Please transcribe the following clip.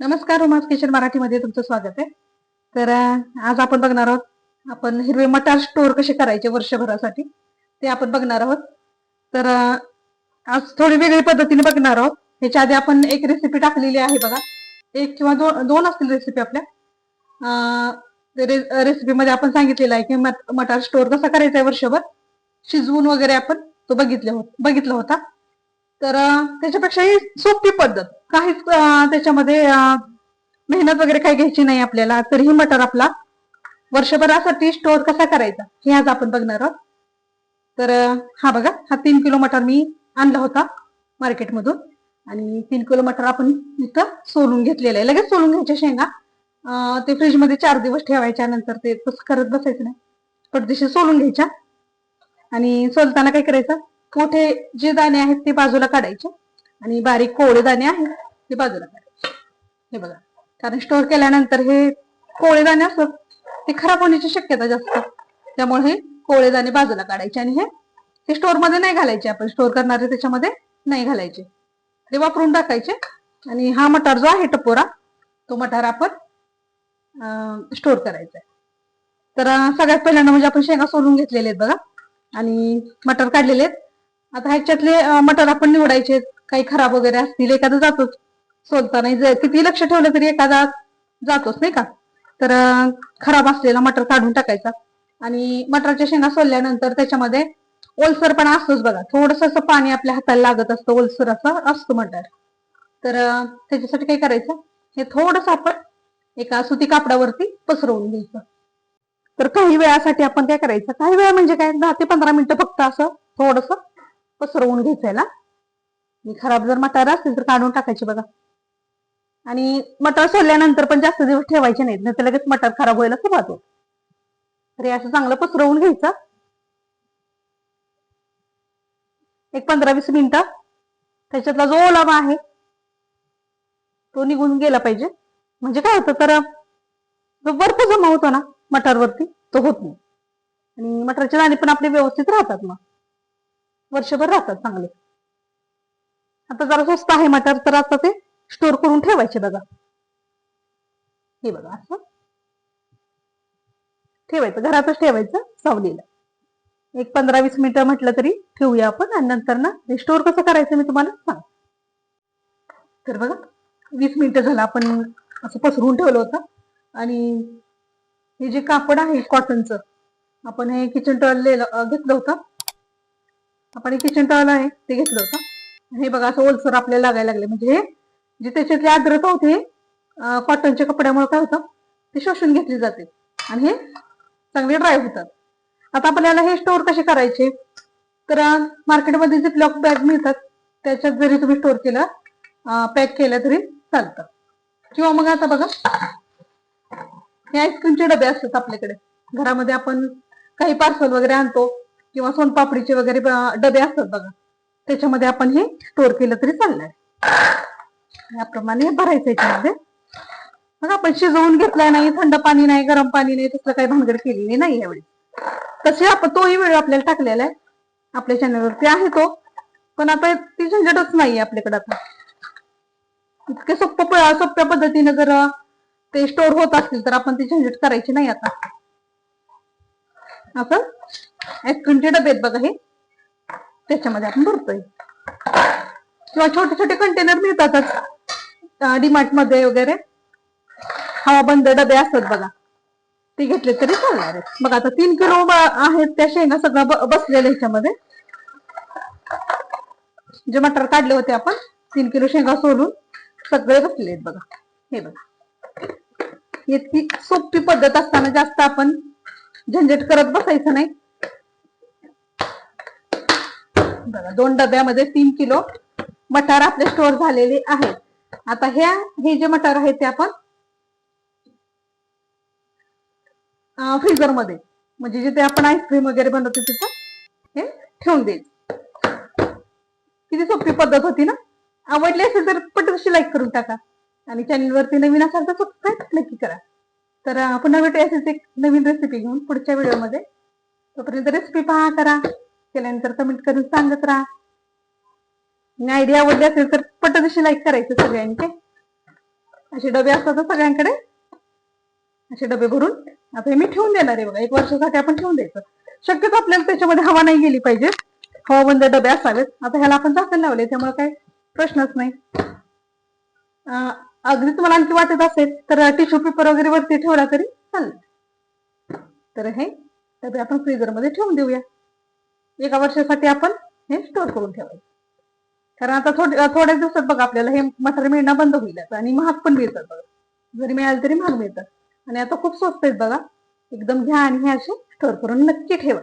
नमस्कार romance kitchen मराठीमध्ये तुमचं स्वागत आहे. तर आज आपण बघणार आहोत आपण हिरवे मटार स्टोअर कसे करायचे वर्षभरासाठी ते आपण बघणार आहोत. तर आज थोडी वेगळी पद्धतीने बघणार आहोत. ह्याच्या आधी आपण एक रेसिपी टाकलेली आहे बघा. एक किंवा दोन दोन असतील रेसिपी आपल्या. रेसिपीमध्ये आपण सांगितलेलं आहे की मट- मटार स्टोअर कसा करायचा आहे वर्षभर शिजवून वगैरे आपण तो बघितले होत बघितला होता. तर त्याच्यापेक्षा ही सोपी पद्धत. काहीच त्याच्यामध्ये मेहनत वगैरे काही घ्यायची नाही आपल्याला. तरीही मटर आपला वर्षभरासाठी स्टोअर कसा करायचा हे आज आपण बघणार आहोत. तर हा बघा हा तीन किलो मटर मी आणला होता मार्केटमधून. आणि तीन किलो मटर आपण इथं सोलून घेतलेलं आहे. लगेच सोलून घ्यायच्या शेंगा. ते फ्रीजमध्ये चार दिवस ठेवायच्या नंतर ते तसं करत बसायचं नाही. पटदिशी सोलून घ्यायच्या. आणि सोलताना काय करायचं मोठे जे दाणे आहेत ते बाजूला काढायचे आणि बारीक कोवळे दाणे आहेत ते बाजूला काढायचे. हे बघा. कारण स्टोअर केल्यानंतर हे कोवळे दाणे असतात ते खराब होण्याची शक्यता जास्त. त्यामुळे हे कोवळे दाणे बाजूला काढायचे आणि हे ते स्टोअरमध्ये नाही घालायचे आपण. स्टोअर करणारे त्याच्यामध्ये नाही घालायचे. ते वापरून टाकायचे आणि हा मटार जो आहे टपोरा तो मटार आपण स्टोअर करायचा आहे. तर सगळ्यात पहिल्यांदा म्हणजे आपण शेंगा सोलून घेतलेले आहेत बघा. आणि मटर काढलेले आहेत. आता ह्याच्यातले मटर आपण निवडायचे काही खराब वगैरे असतील एखादा जातोच. सोलताना जर किती लक्ष ठेवलं तरी एखादा जातोच नाही का? तर खराब असलेला मटर काढून टाकायचा. आणि मटरच्या शेंगा सोलल्यानंतर त्याच्यामध्ये ओलसरपणा असतोच बघा. थोडस असं पाणी आपल्या हाताला लागत असतं ओलसर असं असतं मटर. तर त्याच्यासाठी काय करायचं? हे थोडस आपण एका सुती कापडावरती पसरवून घ्यायचं. तर काही वेळासाठी आपण काय करायचं? काही वेळा म्हणजे काय? दहा ते पंधरा मिनिटं फक्त असं थोडस पसरवून घ्यायचंय ना? खराब जर मटार असतील तर काढून टाकायची बघा. आणि मटार सोडल्यानंतर पण जास्त दिवस ठेवायचे नाहीत नाही तर लगेच मटार खराब व्हायला सुरुवात होत तर असं चांगलं पसरवून घ्यायचं. एक पंधरा वीस मिनिटं. त्याच्यातला जो ओलावा आहे तो निघून गेला पाहिजे. म्हणजे काय होतं तर जो बर्फ जमा होतो ना मटारवरती तो होत नाही. आणि मटारचे दाणे पण आपले व्यवस्थित राहतात मग. वर्षभर राहतात चांगले. आता जरा स्वस्त आहे मटार तर आता ते स्टोर करून ठेवायचे बघा. हे बघा असं. ठेवायचं घरातच ठेवायचं सावलीला. एक पंधरा वीस मिनिटं म्हटलं तरी ठेवूया आपण आणि नंतर ना स्टोर कसं करायचं मी तुम्हाला सांग तर बघा वीस मिनिटं झालं आपण असं पसरून ठेवलं होतं. आणि हे जे कापड आहे कॉटनचं आपण हे किचन टॉवेल घेतलं होतं. आपण हे किचन टॉवेल आहे ते घेतलं होतं. हे बघा असं ओलसर आपल्याला लागायला लागले. म्हणजे हे जे त्याच्यातली आर्द्रता होते कॉटनच्या कपड्यामुळे काय होतं? ते शोषून घेतली जाते. आणि हे चांगले ड्राय होतात. आता आपल्याला हे स्टोअर कसे करायचे? तर मार्केटमध्ये जे ब्लॉक बॅग मिळतात त्याच्यात जरी तुम्ही स्टोअर केलं पॅक केलं तरी चालतं. किंवा मग आता बघा हे आईस्क्रीमचे डबे असतात आपल्याकडे. घरामध्ये आपण काही पार्सल वगैरे आणतो किंवा सोनपापडीचे वगैरे डबे असतात बघा. त्याच्यामध्ये आपण हे स्टोअर केलं तरी चाललंय. याप्रमाणे हे भरायचं याच्यामध्ये. मग आपण शिजवून घेतलाय नाही थंड पाणी नाही गरम पाणी नाही तसलं काही भानगड केलेली नाही यावेळी. तसे आपण तोही वेळ आपल्याला टाकलेला आहे. आपल्या चॅनलवरती आहे तो. पण आता ती झंझटच नाही आपल्याकडे आता. इतके सोप्या सोप्या पद्धतीने जर ते स्टोअर होत असतील तर आपण ती झंझट करायची नाही आता. असं? एक आईस्क्रीमचे डबे आहेत बघा हे. त्याच्यामध्ये आपण भरतोय. किंवा छोटे छोटे कंटेनर मिळतातच. डीमार्टमध्ये वगैरे. हवाबंद डबे असतात बघा. ते घेतले तरी चालणार आहेत. बघा आता तीन किलो आहेत त्या शेंगा सगळं ब- बसलेल्या ह्याच्यामध्ये. जे मटर काढले होते आपण तीन किलो शेंगा सोलून सगळे बसले आहेत बघा. हे बघा. इतकी सोपी पद्धत असताना जास्त आपण झंझट करत बसायचं नाही. बघा दोन डब्यामध्ये तीन किलो मटार आपले स्टोअर झालेले आहेत. आता ह्या हे जे मटार आहेत ते आपण फ्रीजरमध्ये म्हणजे जिथे आपण आईस्क्रीम वगैरे बनवतो तिथं हे ठेवून देईल. किती सोपी पद्धत होती ना? आवडली असेल तर पटकशी लाईक करून टाका. आणि चॅनलवरती नवीन असाल तर सबस्क्राईब नक्की करा. तर पुन्हा भेटूया असेच एक नवीन रेसिपी घेऊन पुढच्या व्हिडिओमध्ये तोपर्यंत रेसिपी पहा करा. केल्यानंतर कमेंट करून सांगत राहा. आणि आयडिया आवडली असेल तर पटकशी लाईक करायचं सगळ्यांचे. असे डबे असतात सगळ्यांकडे? असे डबे भरून. आता हे मी ठेवून देणार आहे बघा. एक वर्षासाठी आपण ठेवून द्यायचं. शक्यतो आपल्याला त्याच्यामध्ये हवा नाही गेली पाहिजे. हवा बंद डबे असावेत. आता ह्याला आपण झाकण लावले. त्यामुळे काही प्रश्नच नाही. अगदी तुम्हाला आणखी वाटत असेल तर टिश्यू पेपर वगैरे वरती ठेवला तरी चालेल. तर हे डबे आपण फ्रीजरमध्ये ठेवून देऊया. एका वर्षासाठी आपण हे स्टोर करून ठेवायचं. कारण आता थोड्या थोड्याच दिवसात बघा आपल्याला हे मसाले मिळणं बंद होईल आणि महाग पण मिळतात बघा. जरी मिळालं तरी महाग मिळतात. आणि आता खूप स्वस्त आहेत बघा. एकदम घ्या आणि हे असे स्टोर करून नक्की ठेवा.